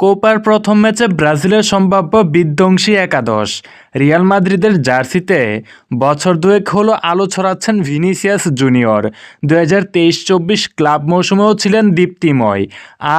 কোপার প্রথম ম্যাচে ব্রাজিলের সম্ভাব্য বিধ্বংসী একাদশ। রিয়াল মাদ্রিদের জার্সিতে বছর দুয়েক হলো আলো ছড়াচ্ছেন ভিনিসিয়াস জুনিয়র। দু হাজার তেইশ চব্বিশ ক্লাব মৌসুমেও ছিলেন দীপ্তিময়।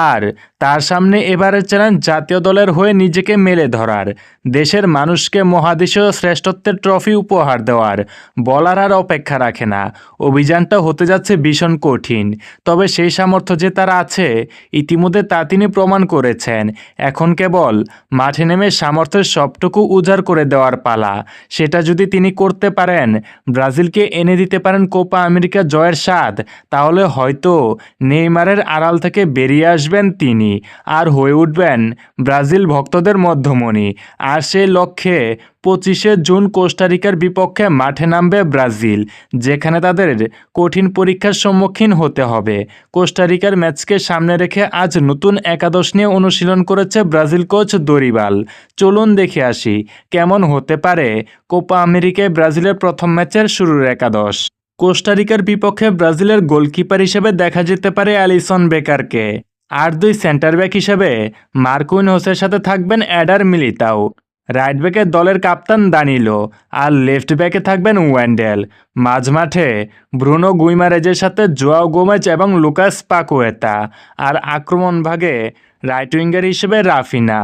আর তার সামনে এবারের চ্যালেঞ্জ জাতীয় দলের হয়ে নিজেকে মেলে ধরার। দেশের মানুষকে মহাদেশীয় শ্রেষ্ঠত্বের ট্রফি উপহার দেওয়ার। বলার আর অপেক্ষা রাখে না। অভিযানটা হতে যাচ্ছে ভীষণ কঠিন। তবে সেই সামর্থ্য যে তার আছে, ইতিমধ্যে তা তিনি প্রমাণ করেছেন। এখন কেবল মাঠে নেমে সামর্থ্যের সবটুকু উজাড় করে দেওয়ার পালা। সেটা যদি তিনি করতে পারেন, ব্রাজিলকে এনে দিতে পারেন কোপা আমেরিকা জয়ের স্বাদ, তাহলে হয়তো নেইমারের আড়াল থেকে বেরিয়ে আসবেন তিনি। আর হয়ে উঠবেন ব্রাজিল ভক্তদের মধ্যমণি। আর সেই লক্ষ্যে পঁচিশে জুন কোস্টারিকার বিপক্ষে মাঠে নামবে ব্রাজিল, যেখানে তাদের কঠিন পরীক্ষার সম্মুখীন হতে হবে। কোস্টারিকার ম্যাচকে সামনে রেখে আজ নতুন একাদশ নিয়ে অনুশীলন করেছে ব্রাজিল কোচ দরিবাল। চলুন দেখে আসি, কেমন হতে পারে কোপা আমেরিকায় ব্রাজিলের প্রথম ম্যাচের শুরুর একাদশ। কোস্টারিকার বিপক্ষে ব্রাজিলের গোলকিপার হিসেবে দেখা যেতে পারে অ্যালিসন বেকারকে। আর দুই সেন্টার ব্যাক হিসেবে মার্কুইন হোসের সাথে থাকবেন অ্যাডার মিলিতাও। রাইট ব্যাকে দলের কাপ্তান দানিলো আর লেফট ব্যাকে থাকবেন ওয়ান্ডেল মাঝমাঠে ব্রুনো গুইমারেজের সাথে জোয়াও গোমেজ এবং লুকাস পাকুয়েতা আর আক্রমণ ভাগে রাইট উইঙ্গার হিসেবে রাফিনা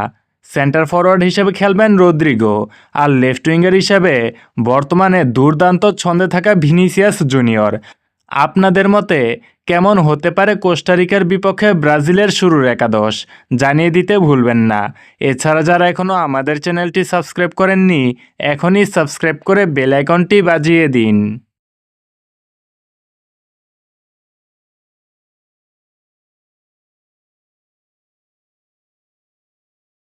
সেন্টার ফরওয়ার্ড হিসেবে খেলবেন রদ্রিগো আর লেফট উইঙ্গার হিসেবে বর্তমানে দুর্দান্ত ছন্দে থাকা ভিনিসিয়াস জুনিয়র আপনাদের মতে কেমন হতে পারে কোস্টারিকার বিপক্ষে ব্রাজিলের শুরুর একাদশ? জানিয়ে দিতে ভুলবেন না। এছাড়া যারা এখনও আমাদের চ্যানেলটি সাবস্ক্রাইব করেননি, এখনই সাবস্ক্রাইব করে বেল আইকনটি বাজিয়ে দিন।